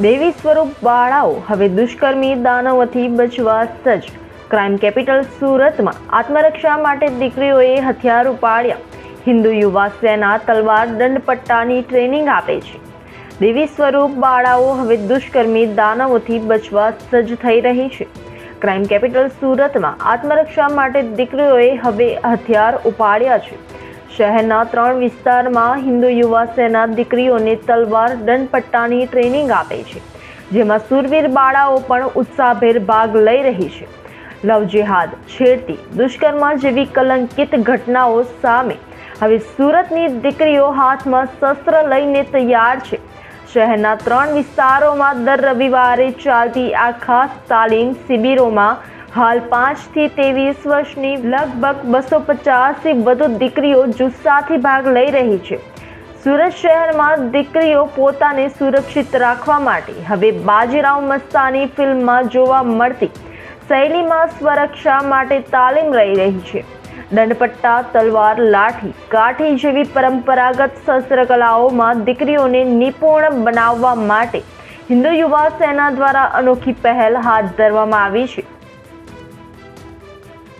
દેવી સ્વરૂપ બાળાઓ હવે દુષ્કર્મી દાનવથી બચવા સજ્જ. ક્રાઇમ કેપિટલ સુરતમાં આત્મરક્ષા માટે દીકરીઓએ હથિયાર ઉપાડ્યા. હિન્દુ યુવા સેના તલવાર દંડપટ્ટાની ટ્રેનિંગ આપે છે. દેવી સ્વરૂપ બાળાઓ હવે દુષ્કર્મી દાનવોથી બચવા સજ્જ થઈ રહી છે. ક્રાઇમ કેપિટલ સુરતમાં આત્મરક્ષા માટે દીકરીઓએ હવે હથિયાર ઉપાડ્યા છે. શહેરના ત્રણ વિસ્તારમાં હિન્દુ યુવા સેના દીકરીઓને તલવાર, દંડપટ્ટાની ટ્રેનિંગ આપે છે, જેમાં સુરવીર બાળાઓ પણ ઉત્સાહભેર ભાગ લઈ રહી છે. લવ જેહાદ, છેડતી, દુષ્કર્મ જેવી કલંકિત ઘટનાઓ સામે હવે સુરતની દીકરીઓ હાથમાં શસ્ત્ર લઈને તૈયાર છે. શહેરના ત્રણ વિસ્તારોમાં દર રવિવારે ચાલતી આ ખાસ તાલીમ શિબિરોમાં હાલ પાંચથી ત્રેવીસ વર્ષની લગભગ બસો પચાસથી વધુ દીકરીઓ જુસ્સાથી ભાગ લઈ રહી છે. સુરત શહેરમાં દીકરીઓ પોતાને સુરક્ષિત રાખવા માટે હવે બાજીરાવ મસ્તાની ફિલ્મમાં જોવા મળતી શૈલીમાં સ્વરક્ષા માટે તાલીમ લઈ રહી છે. દંડપટ્ટા, તલવાર, લાઠી, કાઠી જેવી પરંપરાગત શસ્ત્રકલાઓમાં દીકરીઓને નિપુણ બનાવવા માટે હિન્દુ યુવા સેના દ્વારા અનોખી પહેલ હાથ ધરવામાં આવી છે.